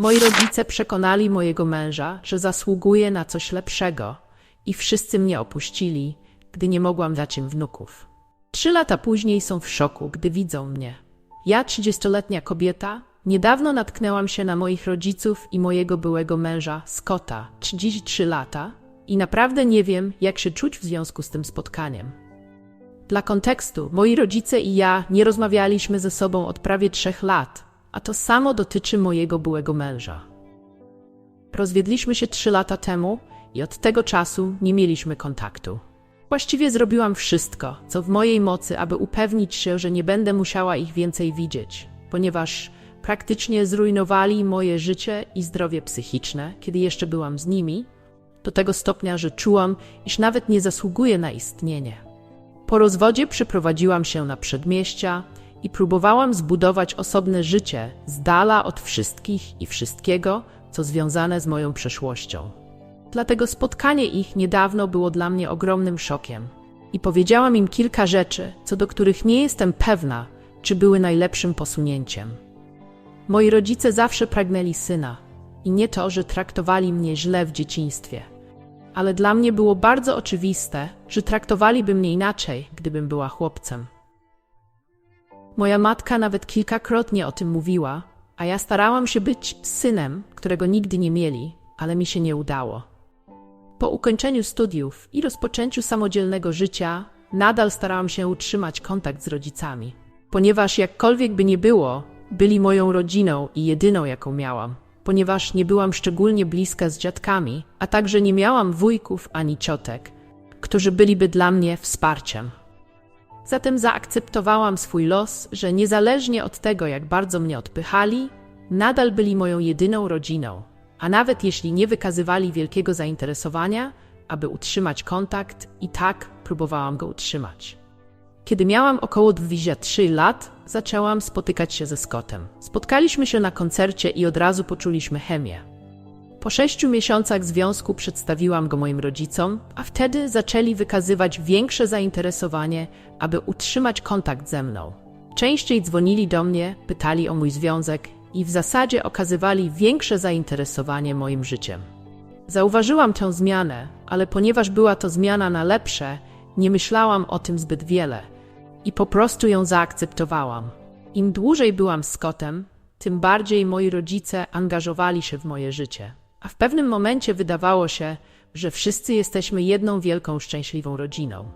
Moi rodzice przekonali mojego męża, że zasługuje na coś lepszego i wszyscy mnie opuścili, gdy nie mogłam dać im wnuków. Trzy lata później są w szoku, gdy widzą mnie. Ja, trzydziestoletnia kobieta, niedawno natknęłam się na moich rodziców i mojego byłego męża, Scotta, 33 lata, i naprawdę nie wiem, jak się czuć w związku z tym spotkaniem. Dla kontekstu, moi rodzice i ja nie rozmawialiśmy ze sobą od prawie trzech lat, a to samo dotyczy mojego byłego męża. Rozwiedliśmy się trzy lata temu i od tego czasu nie mieliśmy kontaktu. Właściwie zrobiłam wszystko, co w mojej mocy, aby upewnić się, że nie będę musiała ich więcej widzieć, ponieważ praktycznie zrujnowali moje życie i zdrowie psychiczne, kiedy jeszcze byłam z nimi, do tego stopnia, że czułam, iż nawet nie zasługuję na istnienie. Po rozwodzie przyprowadziłam się na przedmieścia i próbowałam zbudować osobne życie z dala od wszystkich i wszystkiego, co związane z moją przeszłością. Dlatego spotkanie ich niedawno było dla mnie ogromnym szokiem. I powiedziałam im kilka rzeczy, co do których nie jestem pewna, czy były najlepszym posunięciem. Moi rodzice zawsze pragnęli syna i nie to, że traktowali mnie źle w dzieciństwie. Ale dla mnie było bardzo oczywiste, że traktowaliby mnie inaczej, gdybym była chłopcem. Moja matka nawet kilkakrotnie o tym mówiła, a ja starałam się być synem, którego nigdy nie mieli, ale mi się nie udało. Po ukończeniu studiów i rozpoczęciu samodzielnego życia, nadal starałam się utrzymać kontakt z rodzicami, ponieważ jakkolwiek by nie było, byli moją rodziną i jedyną, jaką miałam. Ponieważ nie byłam szczególnie bliska z dziadkami, a także nie miałam wujków ani ciotek, którzy byliby dla mnie wsparciem. Zatem zaakceptowałam swój los, że niezależnie od tego, jak bardzo mnie odpychali, nadal byli moją jedyną rodziną a nawet jeśli nie wykazywali wielkiego zainteresowania, aby utrzymać kontakt, i tak próbowałam go utrzymać. Kiedy miałam około 23 lat, zaczęłam spotykać się ze Scottem. Spotkaliśmy się na koncercie i od razu poczuliśmy chemię. Po sześciu miesiącach związku przedstawiłam go moim rodzicom, a wtedy zaczęli wykazywać większe zainteresowanie, aby utrzymać kontakt ze mną. Częściej dzwonili do mnie, pytali o mój związek i w zasadzie okazywali większe zainteresowanie moim życiem. Zauważyłam tę zmianę, ale ponieważ była to zmiana na lepsze, nie myślałam o tym zbyt wiele i po prostu ją zaakceptowałam. Im dłużej byłam Scottem, tym bardziej moi rodzice angażowali się w moje życie. A w pewnym momencie wydawało się, że wszyscy jesteśmy jedną wielką, szczęśliwą rodziną.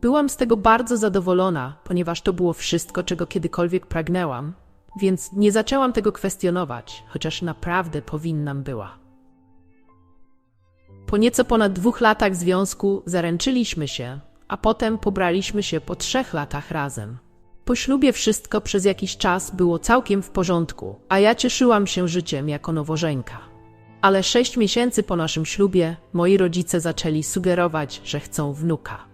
Byłam z tego bardzo zadowolona, ponieważ to było wszystko, czego kiedykolwiek pragnęłam, więc nie zaczęłam tego kwestionować, chociaż naprawdę powinnam była. Po nieco ponad dwóch latach związku zaręczyliśmy się, a potem pobraliśmy się po trzech latach razem. Po ślubie wszystko przez jakiś czas było całkiem w porządku, a ja cieszyłam się życiem jako nowożeńka. Ale sześć miesięcy po naszym ślubie moi rodzice zaczęli sugerować, że chcą wnuka.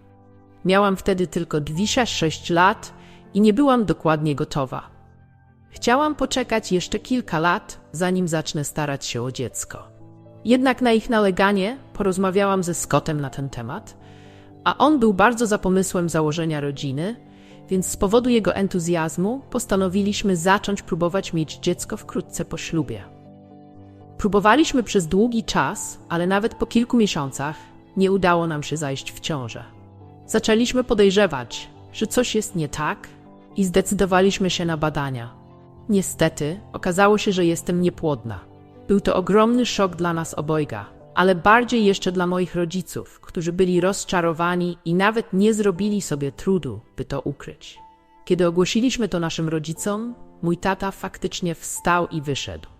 Miałam wtedy tylko 26 lat i nie byłam dokładnie gotowa. Chciałam poczekać jeszcze kilka lat, zanim zacznę starać się o dziecko. Jednak na ich naleganie porozmawiałam ze Scottem na ten temat, a on był bardzo za pomysłem założenia rodziny, więc z powodu jego entuzjazmu postanowiliśmy zacząć próbować mieć dziecko wkrótce po ślubie. Próbowaliśmy przez długi czas, ale nawet po kilku miesiącach nie udało nam się zajść w ciążę. Zaczęliśmy podejrzewać, że coś jest nie tak i zdecydowaliśmy się na badania. Niestety, okazało się, że jestem niepłodna. Był to ogromny szok dla nas obojga, ale bardziej jeszcze dla moich rodziców, którzy byli rozczarowani i nawet nie zrobili sobie trudu, by to ukryć. Kiedy ogłosiliśmy to naszym rodzicom, mój tata faktycznie wstał i wyszedł.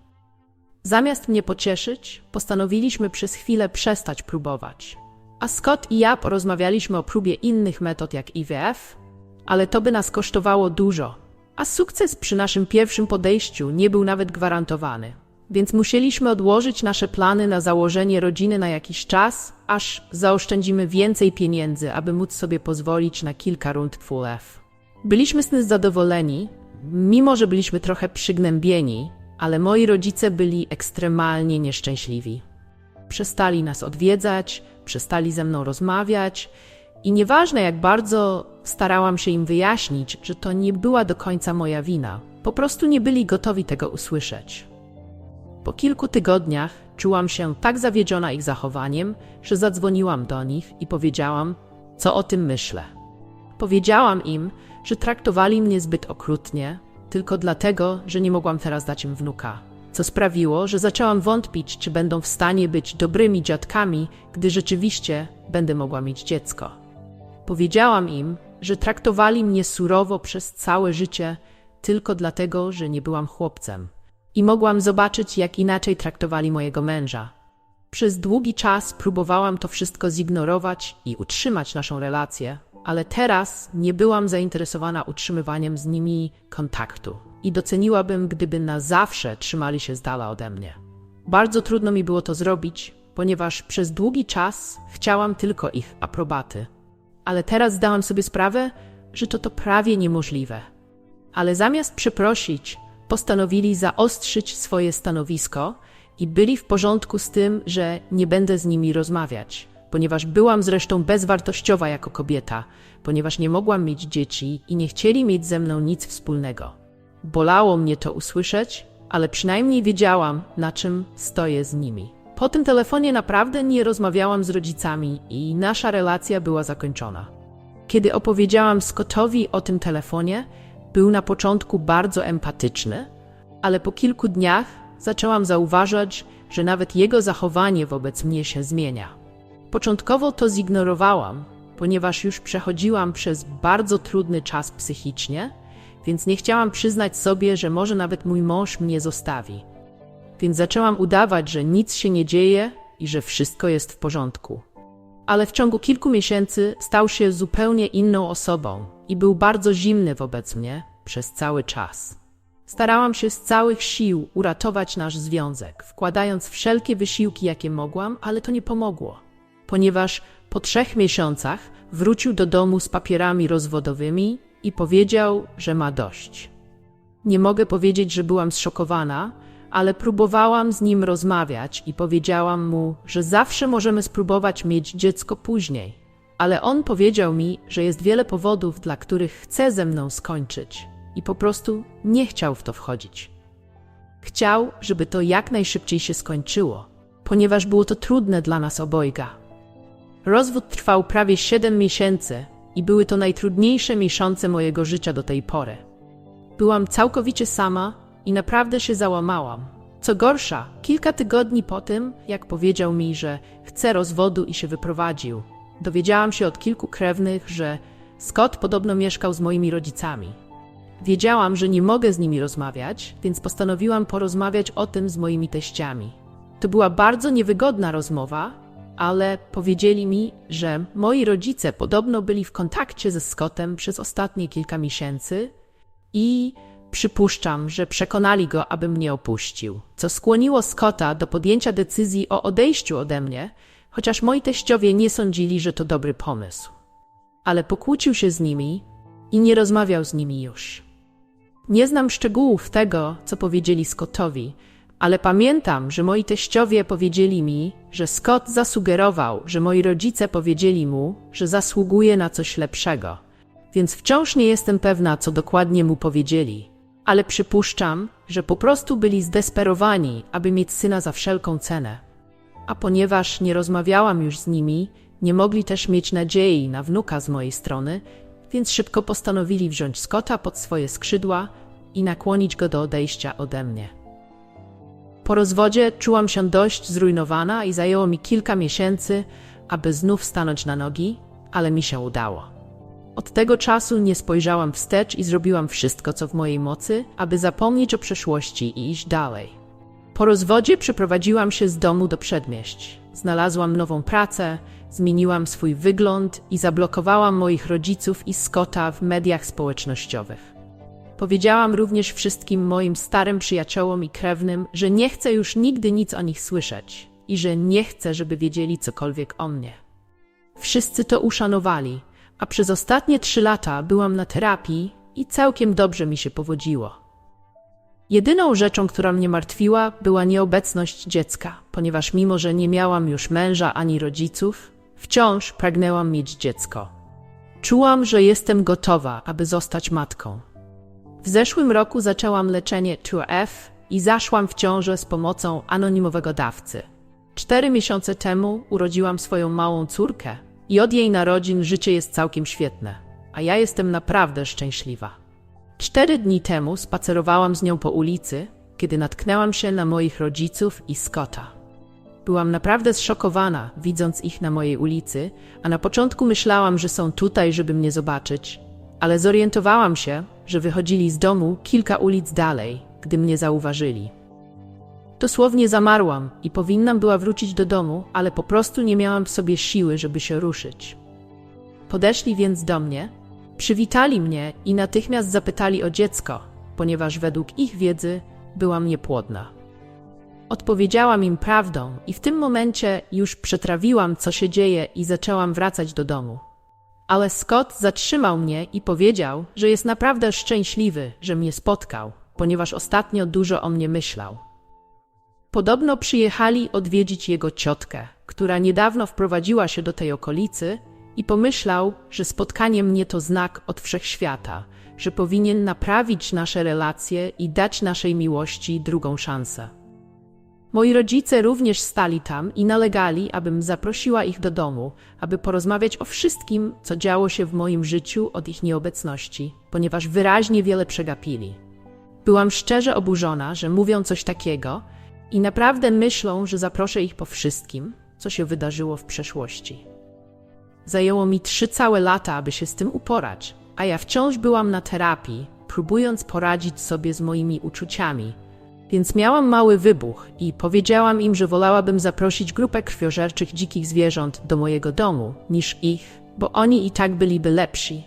Zamiast mnie pocieszyć, postanowiliśmy przez chwilę przestać próbować. A Scott i ja porozmawialiśmy o próbie innych metod jak IWF, ale to by nas kosztowało dużo, a sukces przy naszym pierwszym podejściu nie był nawet gwarantowany. Więc musieliśmy odłożyć nasze plany na założenie rodziny na jakiś czas, aż zaoszczędzimy więcej pieniędzy, aby móc sobie pozwolić na kilka rund full F. Byliśmy z tym zadowoleni, mimo że byliśmy trochę przygnębieni, ale moi rodzice byli ekstremalnie nieszczęśliwi. Przestali nas odwiedzać, przestali ze mną rozmawiać i nieważne jak bardzo starałam się im wyjaśnić, że to nie była do końca moja wina, po prostu nie byli gotowi tego usłyszeć. Po kilku tygodniach czułam się tak zawiedziona ich zachowaniem, że zadzwoniłam do nich i powiedziałam, co o tym myślę. Powiedziałam im, że traktowali mnie zbyt okrutnie, tylko dlatego, że nie mogłam teraz dać im wnuka, co sprawiło, że zaczęłam wątpić, czy będą w stanie być dobrymi dziadkami, gdy rzeczywiście będę mogła mieć dziecko. Powiedziałam im, że traktowali mnie surowo przez całe życie tylko dlatego, że nie byłam chłopcem. I mogłam zobaczyć, jak inaczej traktowali mojego męża. Przez długi czas próbowałam to wszystko zignorować i utrzymać naszą relację, ale teraz nie byłam zainteresowana utrzymywaniem z nimi kontaktu i doceniłabym, gdyby na zawsze trzymali się z dala ode mnie. Bardzo trudno mi było to zrobić, ponieważ przez długi czas chciałam tylko ich aprobaty. Ale teraz zdałam sobie sprawę, że to to prawie niemożliwe. Ale zamiast przeprosić, postanowili zaostrzyć swoje stanowisko i byli w porządku z tym, że nie będę z nimi rozmawiać, ponieważ byłam zresztą bezwartościowa jako kobieta, ponieważ nie mogłam mieć dzieci i nie chcieli mieć ze mną nic wspólnego. Bolało mnie to usłyszeć, ale przynajmniej wiedziałam, na czym stoję z nimi. Po tym telefonie naprawdę nie rozmawiałam z rodzicami i nasza relacja była zakończona. Kiedy opowiedziałam Scottowi o tym telefonie, był na początku bardzo empatyczny, ale po kilku dniach zaczęłam zauważać, że nawet jego zachowanie wobec mnie się zmienia. Początkowo to zignorowałam, ponieważ już przechodziłam przez bardzo trudny czas psychicznie, więc nie chciałam przyznać sobie, że może nawet mój mąż mnie zostawi. Więc zaczęłam udawać, że nic się nie dzieje i że wszystko jest w porządku. Ale w ciągu kilku miesięcy stał się zupełnie inną osobą i był bardzo zimny wobec mnie przez cały czas. Starałam się z całych sił uratować nasz związek, wkładając wszelkie wysiłki, jakie mogłam, ale to nie pomogło, ponieważ po trzech miesiącach wrócił do domu z papierami rozwodowymi i powiedział, że ma dość. Nie mogę powiedzieć, że byłam zszokowana, ale próbowałam z nim rozmawiać i powiedziałam mu, że zawsze możemy spróbować mieć dziecko później. Ale on powiedział mi, że jest wiele powodów, dla których chce ze mną skończyć i po prostu nie chciał w to wchodzić. Chciał, żeby to jak najszybciej się skończyło, ponieważ było to trudne dla nas obojga. Rozwód trwał prawie 7 miesięcy i były to najtrudniejsze miesiące mojego życia do tej pory. Byłam całkowicie sama i naprawdę się załamałam. Co gorsza, kilka tygodni po tym, jak powiedział mi, że chce rozwodu i się wyprowadził, dowiedziałam się od kilku krewnych, że Scott podobno mieszkał z moimi rodzicami. Wiedziałam, że nie mogę z nimi rozmawiać, więc postanowiłam porozmawiać o tym z moimi teściami. To była bardzo niewygodna rozmowa, ale powiedzieli mi, że moi rodzice podobno byli w kontakcie ze Scottem przez ostatnie kilka miesięcy i przypuszczam, że przekonali go, aby mnie opuścił, co skłoniło Scotta do podjęcia decyzji o odejściu ode mnie, chociaż moi teściowie nie sądzili, że to dobry pomysł. Ale pokłócił się z nimi i nie rozmawiał z nimi już. Nie znam szczegółów tego, co powiedzieli Scottowi, ale pamiętam, że moi teściowie powiedzieli mi, że Scott zasugerował, że moi rodzice powiedzieli mu, że zasługuje na coś lepszego. Więc wciąż nie jestem pewna, co dokładnie mu powiedzieli, ale przypuszczam, że po prostu byli zdesperowani, aby mieć syna za wszelką cenę. A ponieważ nie rozmawiałam już z nimi, nie mogli też mieć nadziei na wnuka z mojej strony, więc szybko postanowili wziąć Scotta pod swoje skrzydła i nakłonić go do odejścia ode mnie. Po rozwodzie czułam się dość zrujnowana i zajęło mi kilka miesięcy, aby znów stanąć na nogi, ale mi się udało. Od tego czasu nie spojrzałam wstecz i zrobiłam wszystko, co w mojej mocy, aby zapomnieć o przeszłości i iść dalej. Po rozwodzie przeprowadziłam się z domu do przedmieść. Znalazłam nową pracę, zmieniłam swój wygląd i zablokowałam moich rodziców i Scotta w mediach społecznościowych. Powiedziałam również wszystkim moim starym przyjaciołom i krewnym, że nie chcę już nigdy nic o nich słyszeć i że nie chcę, żeby wiedzieli cokolwiek o mnie. Wszyscy to uszanowali, a przez ostatnie trzy lata byłam na terapii i całkiem dobrze mi się powodziło. Jedyną rzeczą, która mnie martwiła, była nieobecność dziecka, ponieważ mimo, że nie miałam już męża ani rodziców, wciąż pragnęłam mieć dziecko. Czułam, że jestem gotowa, aby zostać matką. W zeszłym roku zaczęłam leczenie 2F i zaszłam w ciążę z pomocą anonimowego dawcy. Cztery miesiące temu urodziłam swoją małą córkę i od jej narodzin życie jest całkiem świetne, a ja jestem naprawdę szczęśliwa. Cztery dni temu spacerowałam z nią po ulicy, kiedy natknęłam się na moich rodziców i Scotta. Byłam naprawdę zszokowana, widząc ich na mojej ulicy, a na początku myślałam, że są tutaj, żeby mnie zobaczyć, ale zorientowałam się, że wychodzili z domu kilka ulic dalej, gdy mnie zauważyli. Dosłownie zamarłam i powinnam była wrócić do domu, ale po prostu nie miałam w sobie siły, żeby się ruszyć. Podeszli więc do mnie, przywitali mnie i natychmiast zapytali o dziecko, ponieważ według ich wiedzy byłam niepłodna. Odpowiedziałam im prawdą i w tym momencie już przetrawiłam, co się dzieje i zaczęłam wracać do domu. Ale Scott zatrzymał mnie i powiedział, że jest naprawdę szczęśliwy, że mnie spotkał, ponieważ ostatnio dużo o mnie myślał. Podobno przyjechali odwiedzić jego ciotkę, która niedawno wprowadziła się do tej okolicy i pomyślał, że spotkanie mnie to znak od wszechświata, że powinien naprawić nasze relacje i dać naszej miłości drugą szansę. Moi rodzice również stali tam i nalegali, abym zaprosiła ich do domu, aby porozmawiać o wszystkim, co działo się w moim życiu od ich nieobecności, ponieważ wyraźnie wiele przegapili. Byłam szczerze oburzona, że mówią coś takiego i naprawdę myślą, że zaproszę ich po wszystkim, co się wydarzyło w przeszłości. Zajęło mi trzy całe lata, aby się z tym uporać, a ja wciąż byłam na terapii, próbując poradzić sobie z moimi uczuciami. Więc miałam mały wybuch i powiedziałam im, że wolałabym zaprosić grupę krwiożerczych dzikich zwierząt do mojego domu niż ich, bo oni i tak byliby lepsi.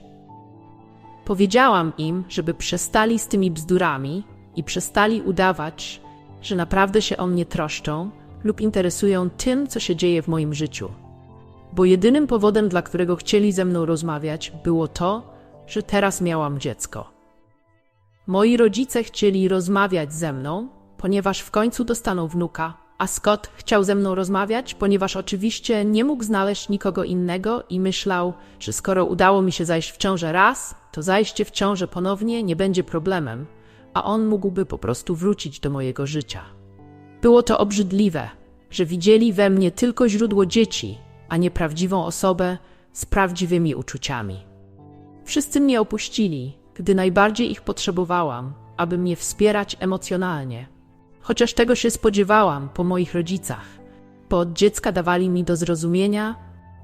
Powiedziałam im, żeby przestali z tymi bzdurami i przestali udawać, że naprawdę się o mnie troszczą lub interesują tym, co się dzieje w moim życiu. Bo jedynym powodem, dla którego chcieli ze mną rozmawiać, było to, że teraz miałam dziecko. Moi rodzice chcieli rozmawiać ze mną, ponieważ w końcu dostaną wnuka, a Scott chciał ze mną rozmawiać, ponieważ oczywiście nie mógł znaleźć nikogo innego i myślał, że skoro udało mi się zajść w ciążę raz, to zajście w ciążę ponownie nie będzie problemem, a on mógłby po prostu wrócić do mojego życia. Było to obrzydliwe, że widzieli we mnie tylko źródło dzieci, a nie prawdziwą osobę z prawdziwymi uczuciami. Wszyscy mnie opuścili, gdy najbardziej ich potrzebowałam, aby mnie wspierać emocjonalnie. Chociaż tego się spodziewałam po moich rodzicach, bo od dziecka dawali mi do zrozumienia,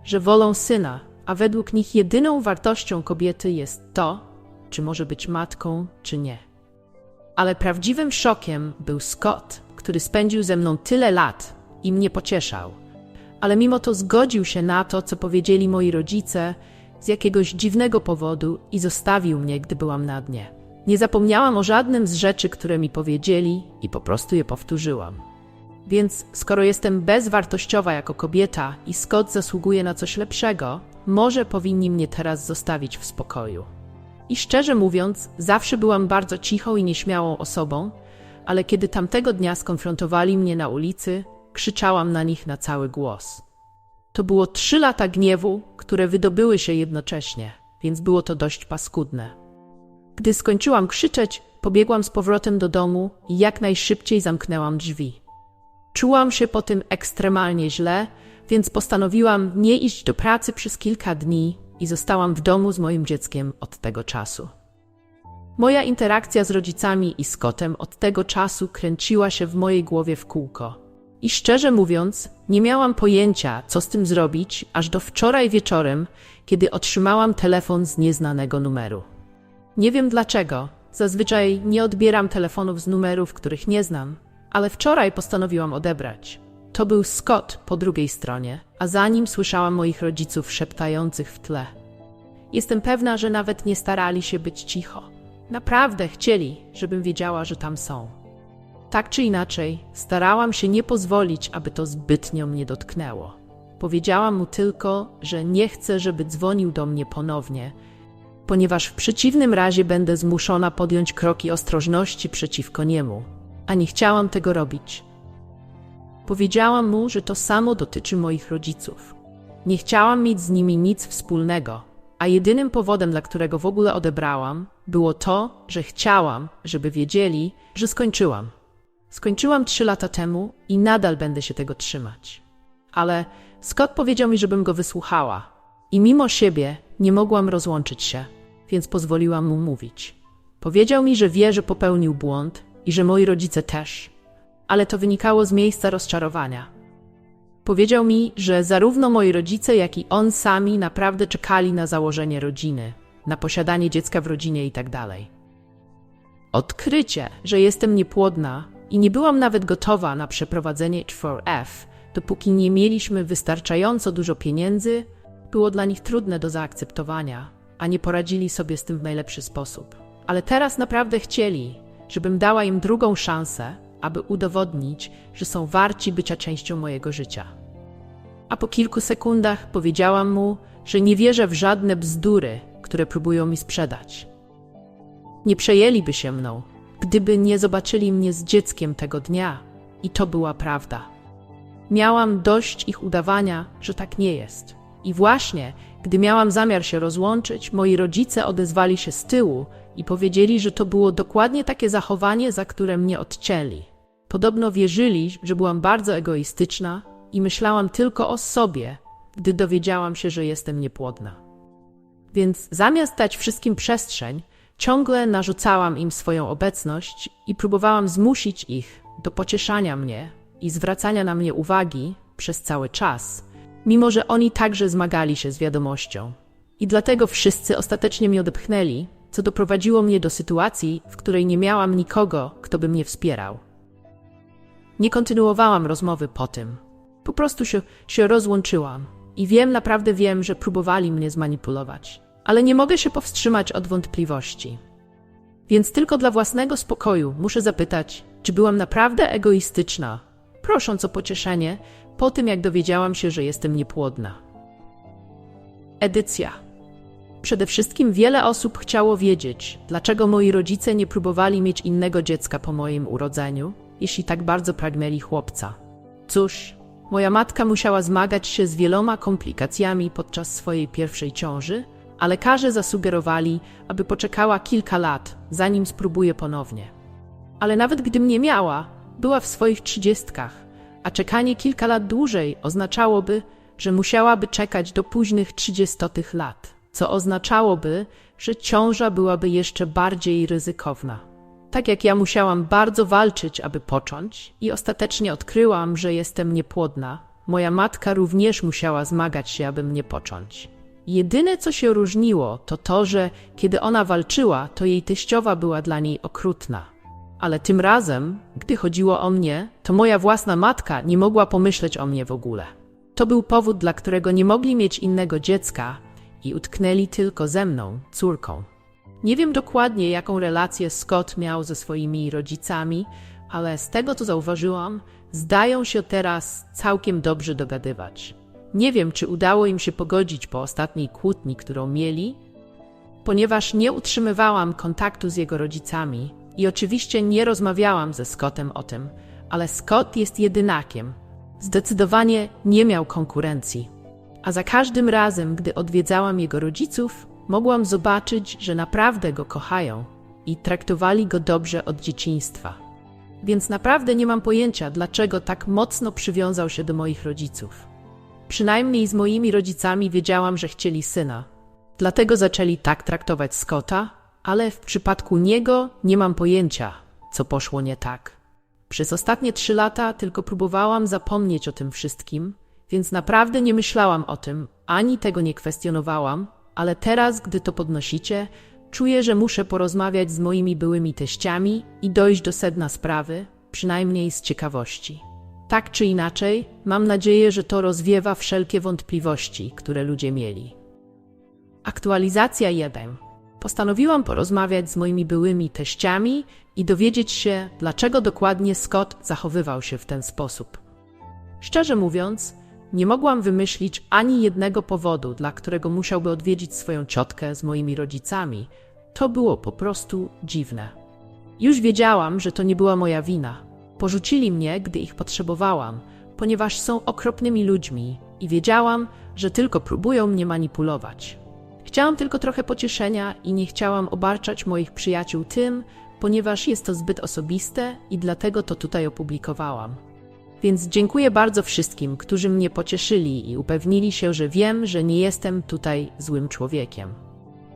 że wolą syna, a według nich jedyną wartością kobiety jest to, czy może być matką, czy nie. Ale prawdziwym szokiem był Scott, który spędził ze mną tyle lat i mnie pocieszał. Ale mimo to zgodził się na to, co powiedzieli moi rodzice, z jakiegoś dziwnego powodu i zostawił mnie, gdy byłam na dnie. Nie zapomniałam o żadnym z rzeczy, które mi powiedzieli i po prostu je powtórzyłam. Więc skoro jestem bezwartościowa jako kobieta i Scott zasługuje na coś lepszego, może powinni mnie teraz zostawić w spokoju. I szczerze mówiąc, zawsze byłam bardzo cichą i nieśmiałą osobą, ale kiedy tamtego dnia skonfrontowali mnie na ulicy, krzyczałam na nich na cały głos. To było trzy lata gniewu, które wydobyły się jednocześnie, więc było to dość paskudne. Gdy skończyłam krzyczeć, pobiegłam z powrotem do domu i jak najszybciej zamknęłam drzwi. Czułam się po tym ekstremalnie źle, więc postanowiłam nie iść do pracy przez kilka dni i zostałam w domu z moim dzieckiem od tego czasu. Moja interakcja z rodzicami i Scottem od tego czasu kręciła się w mojej głowie w kółko. I szczerze mówiąc, nie miałam pojęcia, co z tym zrobić, aż do wczoraj wieczorem, kiedy otrzymałam telefon z nieznanego numeru. Nie wiem dlaczego, zazwyczaj nie odbieram telefonów z numerów, których nie znam, ale wczoraj postanowiłam odebrać. To był Scott po drugiej stronie, a za nim słyszałam moich rodziców szeptających w tle. Jestem pewna, że nawet nie starali się być cicho. Naprawdę chcieli, żebym wiedziała, że tam są. Tak czy inaczej, starałam się nie pozwolić, aby to zbytnio mnie dotknęło. Powiedziałam mu tylko, że nie chcę, żeby dzwonił do mnie ponownie, ponieważ w przeciwnym razie będę zmuszona podjąć kroki ostrożności przeciwko niemu, a nie chciałam tego robić. Powiedziałam mu, że to samo dotyczy moich rodziców. Nie chciałam mieć z nimi nic wspólnego, a jedynym powodem, dla którego w ogóle odebrałam, było to, że chciałam, żeby wiedzieli, że skończyłam. Skończyłam trzy lata temu i nadal będę się tego trzymać. Ale Scott powiedział mi, żebym go wysłuchała. I mimo siebie nie mogłam rozłączyć się, więc pozwoliłam mu mówić. Powiedział mi, że wie, że popełnił błąd i że moi rodzice też, ale to wynikało z miejsca rozczarowania. Powiedział mi, że zarówno moi rodzice, jak i on sami naprawdę czekali na założenie rodziny, na posiadanie dziecka w rodzinie itd. Odkrycie, że jestem niepłodna i nie byłam nawet gotowa na przeprowadzenie H4F, dopóki nie mieliśmy wystarczająco dużo pieniędzy, było dla nich trudne do zaakceptowania, a nie poradzili sobie z tym w najlepszy sposób. Ale teraz naprawdę chcieli, żebym dała im drugą szansę, aby udowodnić, że są warci bycia częścią mojego życia. A po kilku sekundach powiedziałam mu, że nie wierzę w żadne bzdury, które próbują mi sprzedać. Nie przejęliby się mną, gdyby nie zobaczyli mnie z dzieckiem tego dnia, i to była prawda. Miałam dość ich udawania, że tak nie jest. I właśnie, gdy miałam zamiar się rozłączyć, moi rodzice odezwali się z tyłu i powiedzieli, że to było dokładnie takie zachowanie, za które mnie odcięli. Podobno wierzyli, że byłam bardzo egoistyczna i myślałam tylko o sobie, gdy dowiedziałam się, że jestem niepłodna. Więc zamiast dać wszystkim przestrzeń, ciągle narzucałam im swoją obecność i próbowałam zmusić ich do pocieszania mnie i zwracania na mnie uwagi przez cały czas, mimo że oni także zmagali się z wiadomością. I dlatego wszyscy ostatecznie mnie odepchnęli, co doprowadziło mnie do sytuacji, w której nie miałam nikogo, kto by mnie wspierał. Nie kontynuowałam rozmowy po tym. Po prostu się, się rozłączyłam. I wiem, naprawdę wiem, że próbowali mnie zmanipulować. Ale nie mogę się powstrzymać od wątpliwości. Więc tylko dla własnego spokoju muszę zapytać, czy byłam naprawdę egoistyczna, prosząc o pocieszenie po tym, jak dowiedziałam się, że jestem niepłodna. Edycja. Przede wszystkim wiele osób chciało wiedzieć, dlaczego moi rodzice nie próbowali mieć innego dziecka po moim urodzeniu, jeśli tak bardzo pragnęli chłopca. Cóż, moja matka musiała zmagać się z wieloma komplikacjami podczas swojej pierwszej ciąży, a lekarze zasugerowali, aby poczekała kilka lat, zanim spróbuje ponownie. Ale nawet gdym nie miała, była w swoich trzydziestkach, a czekanie kilka lat dłużej oznaczałoby, że musiałaby czekać do późnych trzydziestotych lat, co oznaczałoby, że ciąża byłaby jeszcze bardziej ryzykowna. Tak jak ja musiałam bardzo walczyć, aby począć, i ostatecznie odkryłam, że jestem niepłodna, moja matka również musiała zmagać się, aby mnie począć. Jedyne, co się różniło, to to, że kiedy ona walczyła, to jej teściowa była dla niej okrutna. Ale tym razem, gdy chodziło o mnie, to moja własna matka nie mogła pomyśleć o mnie w ogóle. To był powód, dla którego nie mogli mieć innego dziecka i utknęli tylko ze mną, córką. Nie wiem dokładnie, jaką relację Scott miał ze swoimi rodzicami, ale z tego, co zauważyłam, zdają się teraz całkiem dobrze dogadywać. Nie wiem, czy udało im się pogodzić po ostatniej kłótni, którą mieli, ponieważ nie utrzymywałam kontaktu z jego rodzicami i oczywiście nie rozmawiałam ze Scottem o tym, ale Scott jest jedynakiem. Zdecydowanie nie miał konkurencji. A za każdym razem, gdy odwiedzałam jego rodziców, mogłam zobaczyć, że naprawdę go kochają i traktowali go dobrze od dzieciństwa. Więc naprawdę nie mam pojęcia, dlaczego tak mocno przywiązał się do moich rodziców. Przynajmniej z moimi rodzicami wiedziałam, że chcieli syna. Dlatego zaczęli tak traktować Scotta, ale w przypadku niego nie mam pojęcia, co poszło nie tak. Przez ostatnie trzy lata tylko próbowałam zapomnieć o tym wszystkim, więc naprawdę nie myślałam o tym, ani tego nie kwestionowałam, ale teraz, gdy to podnosicie, czuję, że muszę porozmawiać z moimi byłymi teściami i dojść do sedna sprawy, przynajmniej z ciekawości. Tak czy inaczej, mam nadzieję, że to rozwiewa wszelkie wątpliwości, które ludzie mieli. Aktualizacja 1. Postanowiłam porozmawiać z moimi byłymi teściami i dowiedzieć się, dlaczego dokładnie Scott zachowywał się w ten sposób. Szczerze mówiąc, nie mogłam wymyślić ani jednego powodu, dla którego musiałby odwiedzić swoją ciotkę z moimi rodzicami. To było po prostu dziwne. Już wiedziałam, że to nie była moja wina. Porzucili mnie, gdy ich potrzebowałam, ponieważ są okropnymi ludźmi i wiedziałam, że tylko próbują mnie manipulować. Chciałam tylko trochę pocieszenia i nie chciałam obarczać moich przyjaciół tym, ponieważ jest to zbyt osobiste i dlatego to tutaj opublikowałam. Więc dziękuję bardzo wszystkim, którzy mnie pocieszyli i upewnili się, że wiem, że nie jestem tutaj złym człowiekiem.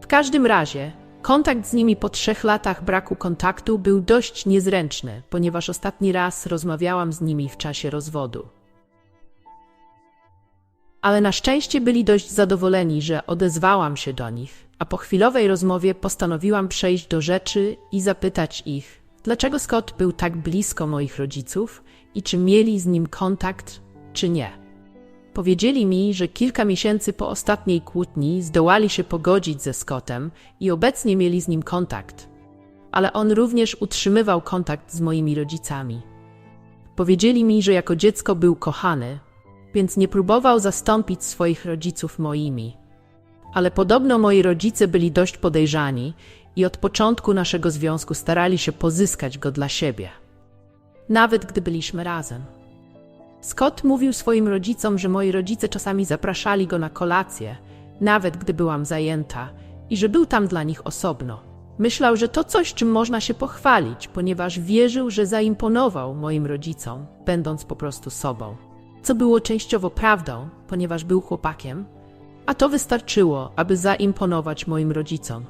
W każdym razie, kontakt z nimi po trzech latach braku kontaktu był dość niezręczny, ponieważ ostatni raz rozmawiałam z nimi w czasie rozwodu. Ale na szczęście byli dość zadowoleni, że odezwałam się do nich, a po chwilowej rozmowie postanowiłam przejść do rzeczy i zapytać ich, dlaczego Scott był tak blisko moich rodziców i czy mieli z nim kontakt, czy nie. Powiedzieli mi, że kilka miesięcy po ostatniej kłótni zdołali się pogodzić ze Scottem i obecnie mieli z nim kontakt. Ale on również utrzymywał kontakt z moimi rodzicami. Powiedzieli mi, że jako dziecko był kochany, więc nie próbował zastąpić swoich rodziców moimi. Ale podobno moi rodzice byli dość podejrzani i od początku naszego związku starali się pozyskać go dla siebie. Nawet gdy byliśmy razem. Scott mówił swoim rodzicom, że moi rodzice czasami zapraszali go na kolację, nawet gdy byłam zajęta, i że był tam dla nich osobno. Myślał, że to coś, czym można się pochwalić, ponieważ wierzył, że zaimponował moim rodzicom, będąc po prostu sobą. Co było częściowo prawdą, ponieważ był chłopakiem, a to wystarczyło, aby zaimponować moim rodzicom.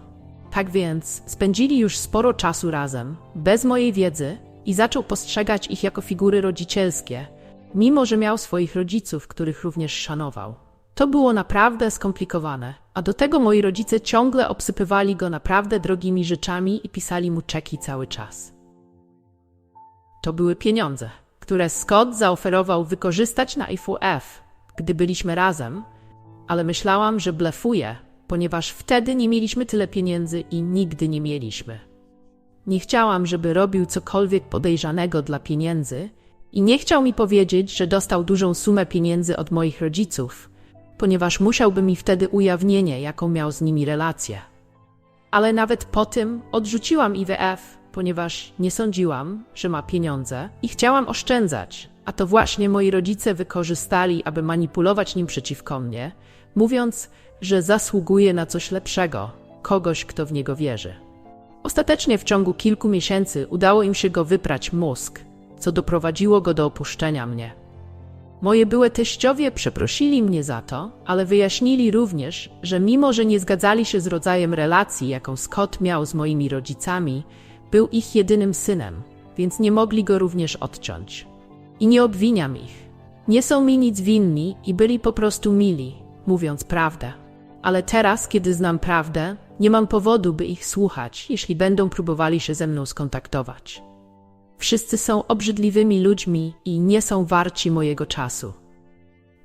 Tak więc spędzili już sporo czasu razem, bez mojej wiedzy, i zaczął postrzegać ich jako figury rodzicielskie, mimo że miał swoich rodziców, których również szanował. To było naprawdę skomplikowane, a do tego moi rodzice ciągle obsypywali go naprawdę drogimi rzeczami i pisali mu czeki cały czas. To były pieniądze, które Scott zaoferował wykorzystać na IFUF, gdy byliśmy razem, ale myślałam, że blefuje, ponieważ wtedy nie mieliśmy tyle pieniędzy i nigdy nie mieliśmy. Nie chciałam, żeby robił cokolwiek podejrzanego dla pieniędzy i nie chciał mi powiedzieć, że dostał dużą sumę pieniędzy od moich rodziców, ponieważ musiałby mi wtedy ujawnienie, jaką miał z nimi relację. Ale nawet po tym odrzuciłam IWF, ponieważ nie sądziłam, że ma pieniądze i chciałam oszczędzać, a to właśnie moi rodzice wykorzystali, aby manipulować nim przeciwko mnie, mówiąc, że zasługuje na coś lepszego, kogoś, kto w niego wierzy. Ostatecznie w ciągu kilku miesięcy udało im się go wyprać mózg, co doprowadziło go do opuszczenia mnie. Moje byłe teściowie przeprosili mnie za to, ale wyjaśnili również, że mimo, że nie zgadzali się z rodzajem relacji, jaką Scott miał z moimi rodzicami, był ich jedynym synem, więc nie mogli go również odciąć. I nie obwiniam ich. Nie są mi nic winni i byli po prostu mili, mówiąc prawdę. Ale teraz, kiedy znam prawdę, nie mam powodu, by ich słuchać, jeśli będą próbowali się ze mną skontaktować. Wszyscy są obrzydliwymi ludźmi i nie są warci mojego czasu.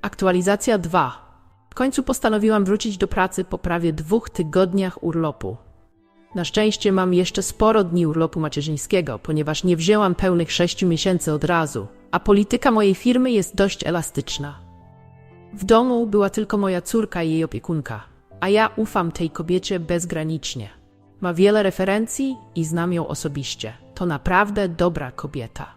Aktualizacja 2. W końcu postanowiłam wrócić do pracy po prawie dwóch tygodniach urlopu. Na szczęście mam jeszcze sporo dni urlopu macierzyńskiego, ponieważ nie wzięłam pełnych sześciu miesięcy od razu, a polityka mojej firmy jest dość elastyczna. W domu była tylko moja córka i jej opiekunka, a ja ufam tej kobiecie bezgranicznie. Ma wiele referencji i znam ją osobiście. To naprawdę dobra kobieta.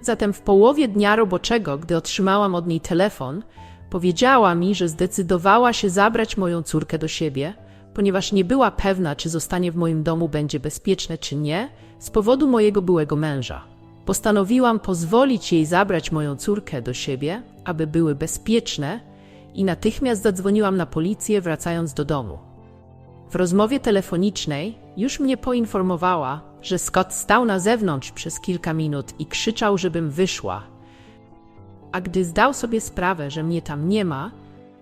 Zatem w połowie dnia roboczego, gdy otrzymałam od niej telefon, powiedziała mi, że zdecydowała się zabrać moją córkę do siebie, ponieważ nie była pewna, czy zostanie w moim domu będzie bezpieczne, czy nie, z powodu mojego byłego męża. Postanowiłam pozwolić jej zabrać moją córkę do siebie, aby były bezpieczne, i natychmiast zadzwoniłam na policję, wracając do domu. W rozmowie telefonicznej już mnie poinformowała, że Scott stał na zewnątrz przez kilka minut i krzyczał, żebym wyszła. A gdy zdał sobie sprawę, że mnie tam nie ma,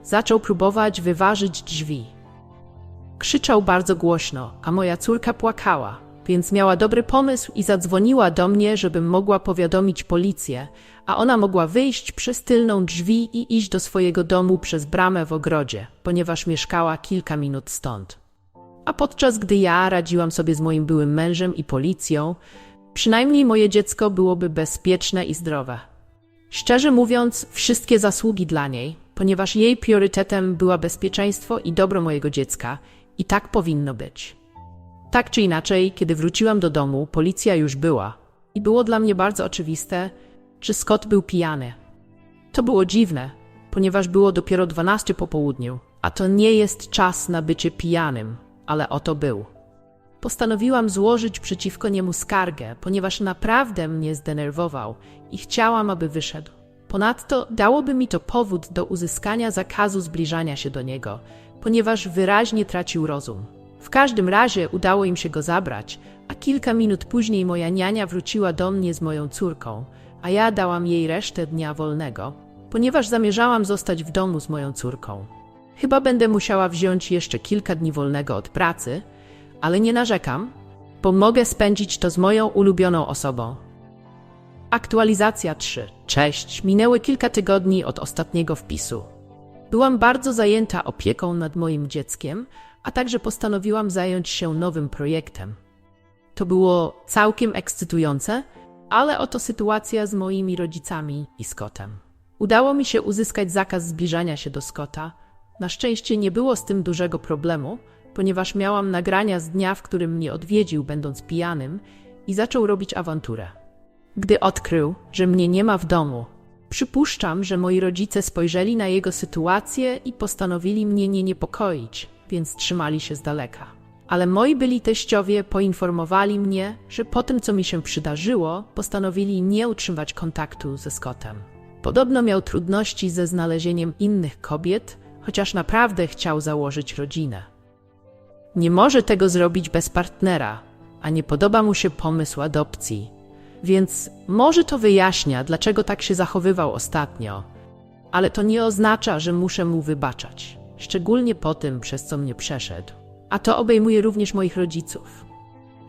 zaczął próbować wyważyć drzwi. Krzyczał bardzo głośno, a moja córka płakała, więc miała dobry pomysł i zadzwoniła do mnie, żebym mogła powiadomić policję, a ona mogła wyjść przez tylną drzwi i iść do swojego domu przez bramę w ogrodzie, ponieważ mieszkała kilka minut stąd. A podczas gdy ja radziłam sobie z moim byłym mężem i policją, przynajmniej moje dziecko byłoby bezpieczne i zdrowe. Szczerze mówiąc, wszystkie zasługi dla niej, ponieważ jej priorytetem była bezpieczeństwo i dobro mojego dziecka, i tak powinno być. Tak czy inaczej, kiedy wróciłam do domu, policja już była i było dla mnie bardzo oczywiste, czy Scott był pijany. To było dziwne, ponieważ było dopiero 12 po południu, a to nie jest czas na bycie pijanym, ale oto był. Postanowiłam złożyć przeciwko niemu skargę, ponieważ naprawdę mnie zdenerwował i chciałam, aby wyszedł. Ponadto dałoby mi to powód do uzyskania zakazu zbliżania się do niego, ponieważ wyraźnie tracił rozum. W każdym razie udało im się go zabrać, a kilka minut później moja niania wróciła do mnie z moją córką, a ja dałam jej resztę dnia wolnego, ponieważ zamierzałam zostać w domu z moją córką. Chyba będę musiała wziąć jeszcze kilka dni wolnego od pracy, ale nie narzekam, bo mogę spędzić to z moją ulubioną osobą. Aktualizacja 3. Cześć, minęły kilka tygodni od ostatniego wpisu. Byłam bardzo zajęta opieką nad moim dzieckiem, a także postanowiłam zająć się nowym projektem. To było całkiem ekscytujące, ale oto sytuacja z moimi rodzicami i Scottem. Udało mi się uzyskać zakaz zbliżania się do Scotta. Na szczęście nie było z tym dużego problemu, ponieważ miałam nagrania z dnia, w którym mnie odwiedził, będąc pijanym, i zaczął robić awanturę. Gdy odkrył, że mnie nie ma w domu, przypuszczam, że moi rodzice spojrzeli na jego sytuację i postanowili mnie nie niepokoić, więc trzymali się z daleka. Ale moi byli teściowie poinformowali mnie, że po tym, co mi się przydarzyło, postanowili nie utrzymywać kontaktu ze Scottem. Podobno miał trudności ze znalezieniem innych kobiet, chociaż naprawdę chciał założyć rodzinę. Nie może tego zrobić bez partnera, a nie podoba mu się pomysł adopcji. Więc może to wyjaśnia, dlaczego tak się zachowywał ostatnio, ale to nie oznacza, że muszę mu wybaczać, szczególnie po tym, przez co mnie przeszedł. A to obejmuje również moich rodziców.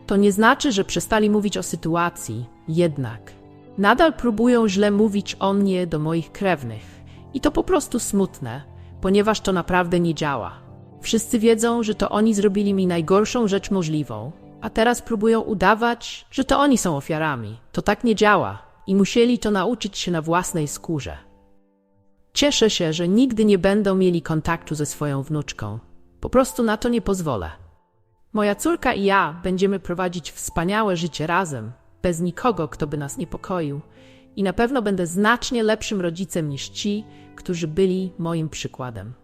To nie znaczy, że przestali mówić o sytuacji, jednak nadal próbują źle mówić o mnie do moich krewnych. I to po prostu smutne, ponieważ to naprawdę nie działa. Wszyscy wiedzą, że to oni zrobili mi najgorszą rzecz możliwą, a teraz próbują udawać, że to oni są ofiarami. To tak nie działa i musieli to nauczyć się na własnej skórze. Cieszę się, że nigdy nie będą mieli kontaktu ze swoją wnuczką. Po prostu na to nie pozwolę. Moja córka i ja będziemy prowadzić wspaniałe życie razem, bez nikogo, kto by nas niepokoił. I na pewno będę znacznie lepszym rodzicem niż ci, którzy byli moim przykładem.